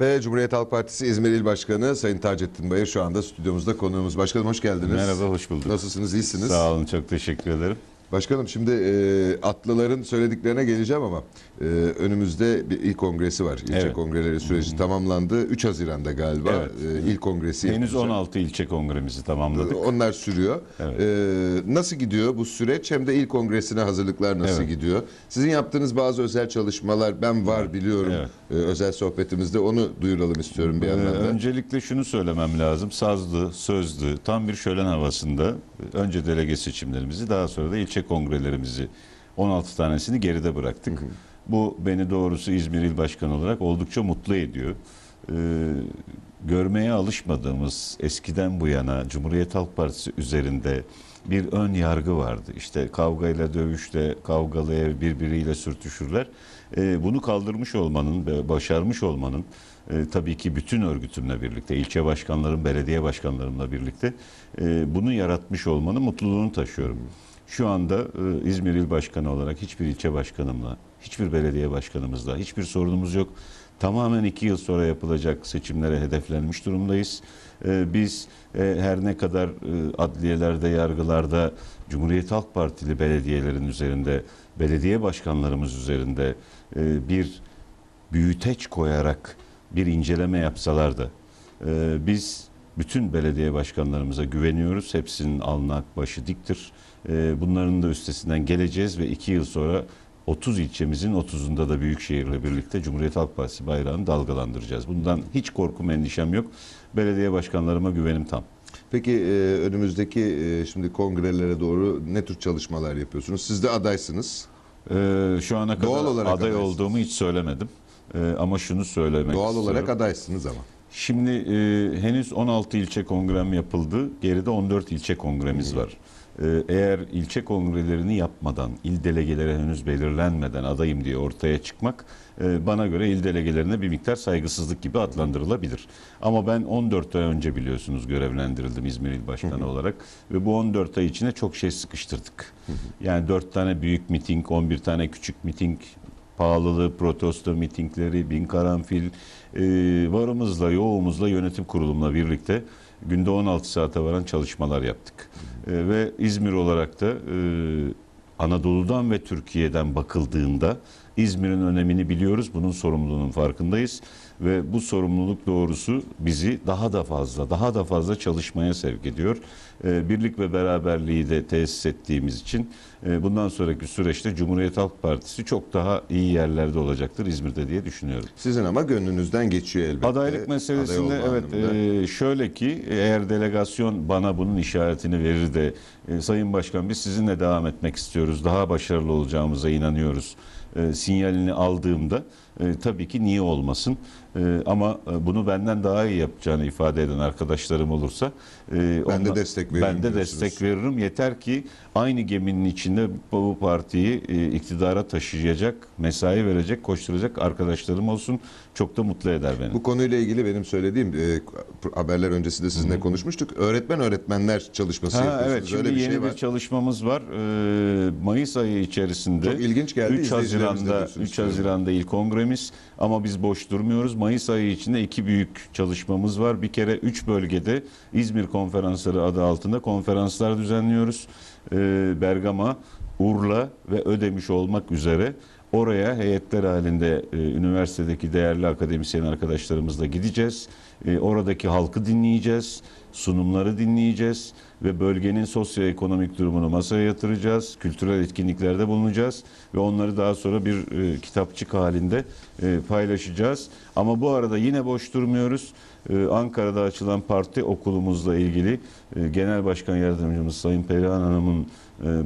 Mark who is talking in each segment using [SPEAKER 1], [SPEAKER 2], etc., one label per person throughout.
[SPEAKER 1] Ve Cumhuriyet Halk Partisi İzmir İl Başkanı Sayın Taceddin Bayır şu anda stüdyomuzda konuğumuz. Başkanım hoş geldiniz.
[SPEAKER 2] Merhaba, hoş bulduk.
[SPEAKER 1] Nasılsınız, iyisiniz?
[SPEAKER 2] Sağ olun, çok teşekkür ederim.
[SPEAKER 1] Başkanım şimdi e, atlıların söylediklerine geleceğim ama e, önümüzde bir il kongresi var. İlçe
[SPEAKER 2] Evet.
[SPEAKER 1] kongreleri süreci tamamlandı. 3 Haziran'da galiba
[SPEAKER 2] Evet.
[SPEAKER 1] e, il kongresi
[SPEAKER 2] Henüz
[SPEAKER 1] yapılacak.
[SPEAKER 2] 16 ilçe kongremizi tamamladık.
[SPEAKER 1] Onlar sürüyor.
[SPEAKER 2] Evet.
[SPEAKER 1] E, nasıl gidiyor bu süreç? Hem de il kongresine hazırlıklar nasıl
[SPEAKER 2] Evet.
[SPEAKER 1] gidiyor? Sizin yaptığınız bazı özel çalışmalar ben var biliyorum.
[SPEAKER 2] Evet.
[SPEAKER 1] E, özel sohbetimizde onu duyuralım istiyorum bir
[SPEAKER 2] Ee,
[SPEAKER 1] yandan da.
[SPEAKER 2] öncelikle şunu söylemem lazım. Sazlı, sözlü, tam bir şölen havasında önce delege seçimlerimizi daha sonra da ilçe kongrelerimizi 16 tanesini geride bıraktık. Bu beni doğrusu İzmir İl Başkanı olarak oldukça mutlu ediyor. Ee, görmeye alışmadığımız eskiden bu yana Cumhuriyet Halk Partisi üzerinde bir ön yargı vardı. İşte kavgayla dövüşle, kavgalı ev birbiriyle sürtüşürler. Ee, bunu kaldırmış olmanın ve başarmış olmanın e, tabii ki bütün örgütümle birlikte, ilçe başkanlarım, belediye başkanlarımla birlikte e, bunu yaratmış olmanın mutluluğunu taşıyorum. Şu anda e, İzmir İl Başkanı olarak hiçbir ilçe başkanımla, hiçbir belediye başkanımızla hiçbir sorunumuz yok. Tamamen iki yıl sonra yapılacak seçimlere hedeflenmiş durumdayız. E, biz e, her ne kadar e, adliyelerde, yargılarda Cumhuriyet Halk Partili belediyelerin üzerinde, belediye başkanlarımız üzerinde e, bir büyüteç koyarak bir inceleme yapsalar da biz bütün belediye başkanlarımıza güveniyoruz. Hepsinin alnı ak başı diktir. Bunların da üstesinden geleceğiz ve iki yıl sonra 30 ilçemizin 30'unda da Büyükşehir'le birlikte Cumhuriyet Halk Partisi bayrağını dalgalandıracağız. Bundan hiç korkum endişem yok. Belediye başkanlarıma güvenim tam.
[SPEAKER 1] Peki e, önümüzdeki e, şimdi kongrelere doğru ne tür çalışmalar yapıyorsunuz? Siz de adaysınız.
[SPEAKER 2] E, şu ana kadar
[SPEAKER 1] Doğal olarak
[SPEAKER 2] aday
[SPEAKER 1] adaysınız.
[SPEAKER 2] olduğumu hiç söylemedim. E, ama şunu söylemek
[SPEAKER 1] Doğal
[SPEAKER 2] istiyorum.
[SPEAKER 1] olarak adaysınız ama.
[SPEAKER 2] Şimdi e, henüz 16 ilçe kongrem yapıldı. Geride 14 ilçe kongremiz var. E, eğer ilçe kongrelerini yapmadan, il delegeleri henüz belirlenmeden adayım diye ortaya çıkmak e, bana göre il delegelerine bir miktar saygısızlık gibi adlandırılabilir. Ama ben 14 ay önce biliyorsunuz görevlendirildim İzmir İl Başkanı olarak ve bu 14 ay içine çok şey sıkıştırdık. Yani 4 tane büyük miting, 11 tane küçük miting, pahalılığı, protesto mitingleri, bin karanfil, e, varımızla, yoğumuzla, yönetim kurulumla birlikte günde 16 saate varan çalışmalar yaptık. E, ve İzmir olarak da e, Anadolu'dan ve Türkiye'den bakıldığında İzmir'in önemini biliyoruz, bunun sorumluluğunun farkındayız ve bu sorumluluk doğrusu bizi daha da fazla, daha da fazla çalışmaya sevk ediyor. E, birlik ve beraberliği de tesis ettiğimiz için e, bundan sonraki süreçte Cumhuriyet Halk Partisi çok daha iyi yerlerde olacaktır İzmir'de diye düşünüyorum.
[SPEAKER 1] Sizin ama gönlünüzden geçiyor elbette.
[SPEAKER 2] Adaylık
[SPEAKER 1] Aday
[SPEAKER 2] meselesinde
[SPEAKER 1] olma
[SPEAKER 2] evet e, şöyle ki eğer delegasyon bana bunun işaretini verir de e, Sayın Başkan biz sizinle devam etmek istiyoruz. Daha başarılı olacağımıza inanıyoruz. E, sinyalini aldığımda e, tabii ki niye olmasın. E, ama e, bunu benden daha iyi yapacağını ifade eden arkadaşlarım olursa e,
[SPEAKER 1] Ben de destek veririm
[SPEAKER 2] Ben de
[SPEAKER 1] diyorsunuz.
[SPEAKER 2] destek veririm. Yeter ki aynı geminin içinde bu partiyi e, iktidara taşıyacak, mesai verecek, koşturacak arkadaşlarım olsun. Çok da mutlu eder beni.
[SPEAKER 1] Bu konuyla ilgili benim söylediğim e, haberler öncesinde sizinle konuşmuştuk. Öğretmen öğretmenler çalışması
[SPEAKER 2] Ha,
[SPEAKER 1] yapıyorsunuz.
[SPEAKER 2] evet şimdi
[SPEAKER 1] Öyle bir
[SPEAKER 2] yeni
[SPEAKER 1] şey
[SPEAKER 2] bir
[SPEAKER 1] var.
[SPEAKER 2] çalışmamız var. Ee, Mayıs ayı içerisinde
[SPEAKER 1] Çok ilginç geldi.
[SPEAKER 2] 3
[SPEAKER 1] İzleyicilerimiz de
[SPEAKER 2] Haziran'da
[SPEAKER 1] duysun
[SPEAKER 2] 3
[SPEAKER 1] istiyorum.
[SPEAKER 2] Haziran'da ilk kongremiz ama biz boş durmuyoruz. Mayıs ayı içinde iki büyük çalışmamız var. Bir kere 3 bölgede İzmir konferansları adı altında konferanslar düzenliyoruz. Ee, Bergama, Urla ve Ödemiş olmak üzere Oraya heyetler halinde e, üniversitedeki değerli akademisyen arkadaşlarımızla gideceğiz. E, oradaki halkı dinleyeceğiz, sunumları dinleyeceğiz ve bölgenin sosyoekonomik durumunu masaya yatıracağız. Kültürel etkinliklerde bulunacağız ve onları daha sonra bir e, kitapçık halinde e, paylaşacağız. Ama bu arada yine boş durmuyoruz. E, Ankara'da açılan parti okulumuzla ilgili Genel Başkan Yardımcımız Sayın Perihan Hanım'ın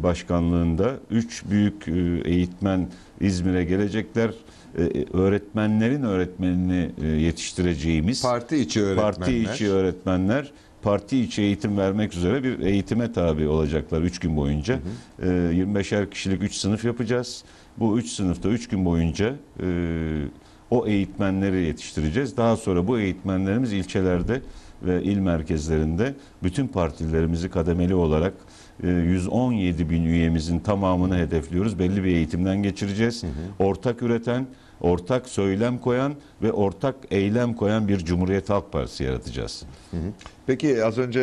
[SPEAKER 2] başkanlığında üç büyük e, eğitmen İzmir'e gelecekler. Öğretmenlerin öğretmenini yetiştireceğimiz
[SPEAKER 1] Parti içi öğretmenler.
[SPEAKER 2] parti içi öğretmenler parti içi eğitim vermek üzere bir eğitime tabi olacaklar 3 gün boyunca. E, 25'er kişilik 3 sınıf yapacağız. Bu 3 sınıfta 3 gün boyunca e, o eğitmenleri yetiştireceğiz. Daha sonra bu eğitmenlerimiz ilçelerde ve il merkezlerinde bütün partilerimizi kademeli olarak e, 117 bin üyemizin tamamını hedefliyoruz. Belli bir eğitimden geçireceğiz. Ortak üreten, ortak söylem koyan ve ortak eylem koyan bir Cumhuriyet Halk Partisi yaratacağız.
[SPEAKER 1] Peki az önce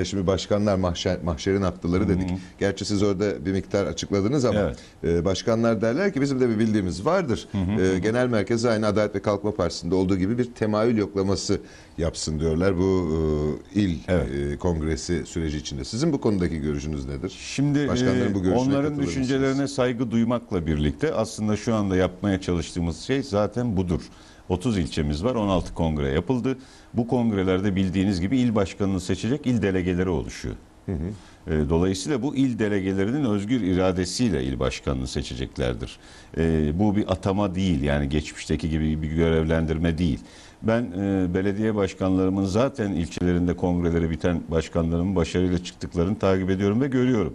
[SPEAKER 1] e, şimdi başkanlar mahşer, mahşerin atlıları dedik. Gerçi siz orada bir miktar açıkladınız ama
[SPEAKER 2] Evet.
[SPEAKER 1] e, başkanlar derler ki bizim de bir bildiğimiz vardır. E, genel merkez aynı Adalet ve Kalkınma Partisi'nde olduğu gibi bir temayül yoklaması yapsın diyorlar bu e, il
[SPEAKER 2] Evet.
[SPEAKER 1] e, kongresi süreci içinde. Sizin bu konudaki görüşünüz nedir?
[SPEAKER 2] Şimdi
[SPEAKER 1] Başkanların bu
[SPEAKER 2] e,
[SPEAKER 1] görüşüne
[SPEAKER 2] onların düşüncelerine saygı duymakla birlikte aslında şu anda yapmaya çalıştığımız şey zaten budur. 30 ilçemiz var, 16 kongre yapıldı. Bu kongrelerde bildiğiniz gibi il başkanını seçecek il delegeleri oluşuyor. E, Dolayısıyla bu il delegelerinin özgür iradesiyle il başkanını seçeceklerdir. E, bu bir atama değil yani geçmişteki gibi bir görevlendirme değil. Ben e, belediye başkanlarımın zaten ilçelerinde kongreleri biten başkanlarımın başarıyla çıktıklarını takip ediyorum ve görüyorum.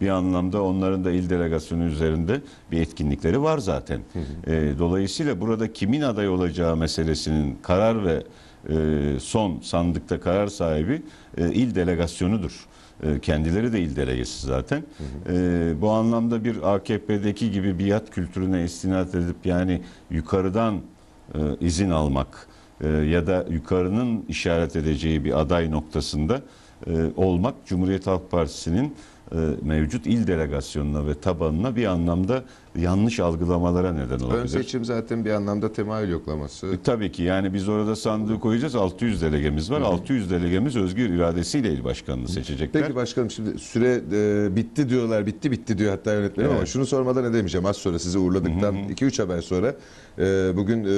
[SPEAKER 2] Bir anlamda onların da il delegasyonu üzerinde bir etkinlikleri var zaten. E, dolayısıyla burada kimin aday olacağı meselesinin karar ve e, son sandıkta karar sahibi e, il delegasyonudur. E, kendileri de il delegesi zaten. E, bu anlamda bir AKP'deki gibi biat kültürüne istinad edip yani yukarıdan e, izin almak ya da yukarının işaret edeceği bir aday noktasında olmak Cumhuriyet Halk Partisi'nin e, mevcut il delegasyonuna ve tabanına bir anlamda yanlış algılamalara neden
[SPEAKER 1] Ön
[SPEAKER 2] olabilir.
[SPEAKER 1] seçim zaten bir anlamda temayül yoklaması.
[SPEAKER 2] E, Tabii ki yani biz orada sandığı koyacağız 600 delegemiz var. 600 delegemiz özgür iradesiyle il başkanını seçecekler.
[SPEAKER 1] Peki başkanım şimdi süre e, bitti diyorlar, bitti bitti diyor hatta yönetmenim ama
[SPEAKER 2] Evet.
[SPEAKER 1] şunu sormadan edemeyeceğim. Az sonra sizi uğurladıktan 2-3 haber sonra e, bugün e,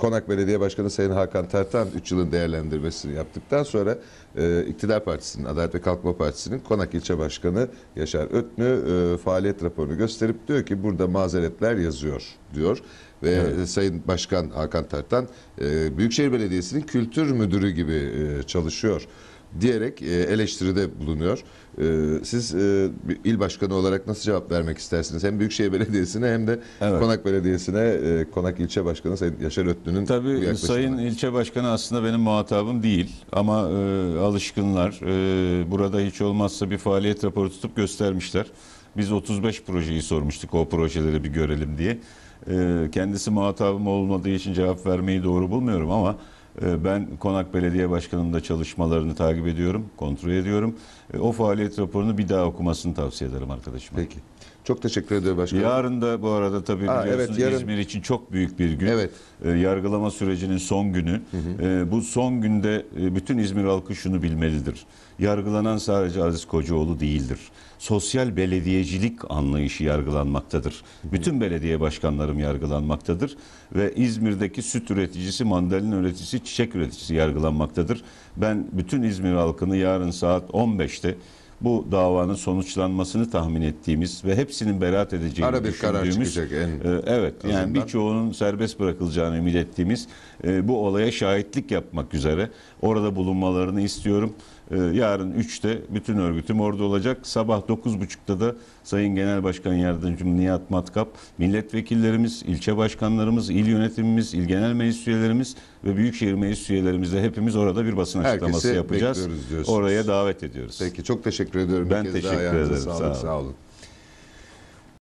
[SPEAKER 1] Konak Belediye Başkanı Sayın Hakan Tartan 3 yılın değerlendirmesini yaptıktan sonra e, İktidar Partisi'nin, Adalet ve Kalkınma Partisi'nin Konak İlçe Başkanı Yaşar Ötnü e, faaliyet raporunu gösterip diyor ki burada mazeretler yazıyor diyor. Ve Sayın Başkan Hakan Tartan e, Büyükşehir Belediyesi'nin kültür müdürü gibi e, çalışıyor diyerek e, eleştiride bulunuyor. E, Siz e, il başkanı olarak nasıl cevap vermek istersiniz? Hem Büyükşehir Belediyesi'ne hem de
[SPEAKER 2] Evet.
[SPEAKER 1] Konak Belediyesi'ne Konak İlçe Başkanı Sayın Yaşar Ötlü'nün
[SPEAKER 2] Tabii. Sayın ilçe başkanı aslında benim muhatabım değil ama e, alışkınlar. E, burada hiç olmazsa bir faaliyet raporu tutup göstermişler. Biz 35 projeyi sormuştuk o projeleri bir görelim diye. E, kendisi muhatabım olmadığı için cevap vermeyi doğru bulmuyorum ama ben Konak Belediye Başkanı'nın da çalışmalarını takip ediyorum, kontrol ediyorum. E, o faaliyet raporunu bir daha okumasını tavsiye ederim arkadaşıma.
[SPEAKER 1] Peki. Çok teşekkür ediyorum başkanım.
[SPEAKER 2] Yarın da bu arada tabii
[SPEAKER 1] Ha,
[SPEAKER 2] biliyorsunuz
[SPEAKER 1] evet, yarın-
[SPEAKER 2] İzmir için çok büyük bir gün.
[SPEAKER 1] Evet.
[SPEAKER 2] E, yargılama sürecinin son günü. E, bu son günde e, bütün İzmir halkı şunu bilmelidir. Yargılanan sadece Aziz Kocaoğlu değildir. Sosyal belediyecilik anlayışı yargılanmaktadır. Bütün belediye başkanlarım yargılanmaktadır ve İzmir'deki süt üreticisi, mandalina üreticisi, çiçek üreticisi yargılanmaktadır. Ben bütün İzmir halkını yarın saat 15'te bu davanın sonuçlanmasını tahmin ettiğimiz ve hepsinin beraat edeceğini
[SPEAKER 1] Ara bir karar çıkacak en
[SPEAKER 2] ee, Evet yani
[SPEAKER 1] azından.
[SPEAKER 2] birçoğunun serbest bırakılacağını ümit ettiğimiz e, bu olaya şahitlik yapmak üzere orada bulunmalarını istiyorum. Ee, yarın 3'te bütün örgütüm orada olacak. Sabah 9.30'da da Sayın Genel Başkan Yardımcım Nihat Matkap, milletvekillerimiz, ilçe başkanlarımız, il yönetimimiz, il genel meclis üyelerimiz ve büyükşehir meclis üyelerimizle hepimiz orada bir basın
[SPEAKER 1] Herkesi
[SPEAKER 2] açıklaması yapacağız.
[SPEAKER 1] bekliyoruz diyorsunuz.
[SPEAKER 2] Oraya davet ediyoruz.
[SPEAKER 1] Peki çok teşekkür ediyorum.
[SPEAKER 2] Ben teşekkür ederim. Sağ olun.
[SPEAKER 1] sağ olun.